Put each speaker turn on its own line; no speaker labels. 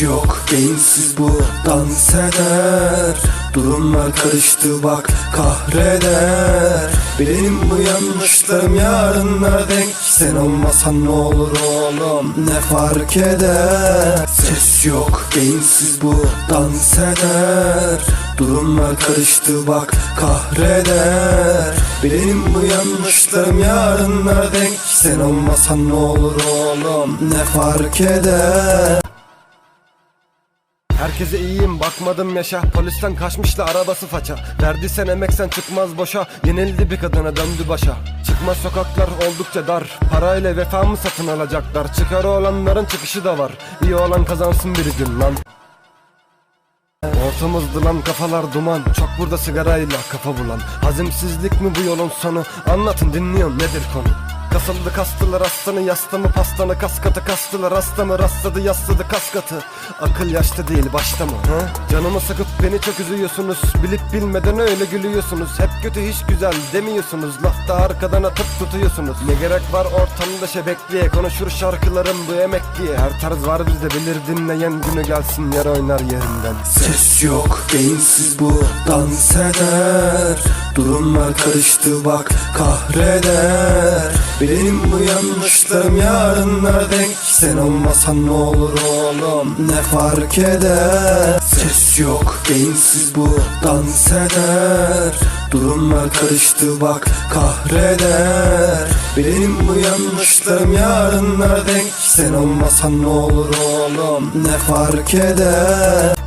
Yok. Beyinsiz bu dans eder. Durumlar karıştı bak kahreder. Benim bu yanlışlarım yarınlara denk. Sen olmasan ne olur oğlum ne fark eder? Ses yok beyinsiz bu dans eder. Durumlar karıştı bak kahreder. Benim bu yanlışlarım yarınlara denk. Sen olmasan ne olur oğlum ne fark eder
Herkese iyiyim bakmadım yaşa. Polisten kaçmışla arabası faça. Verdi sen emek sen çıkmaz boşa. Yenildi bir kadına döndü başa. Çıkmaz sokaklar oldukça dar. Parayla vefamı satın alacaklar? Çıkarı olanların çıkışı da var. İyi olan kazansın bir gün lan. Ortamızdı lan kafalar duman. Çok burada sigarayla kafa bulan. Hazimsizlik mi bu yolun sonu? Anlatın dinliyorum nedir konu Kasıldı kastılar hastanı yastamı pastanı kaskatı kastılar hastamı rastladı yasladı kaskatı Akıl yaşta değil başta mı? He? Canımı sıkıp beni çok üzüyorsunuz. Bilip bilmeden öyle gülüyorsunuz. Hep kötü hiç güzel demiyorsunuz. Lafta arkadan atıp tutuyorsunuz. Ne gerek var ortamda şebekliğe Konuşur şarkılarım bu emekliye Her tarz var bizde bilir dinleyen günü gelsin yer oynar yerinden.
Ses yok beyinsiz bu dans eder Durumlar karıştı bak kahreder. Benim bu yanlışlarım yarınlara denk. Sen olmasan ne olur oğlum ne fark eder? Ses yok beyinsiz bu dans eder. Durumlar karıştı bak kahreder. Benim bu yanlışlarım yarınlara denk. Sen olmasan ne olur oğlum ne fark eder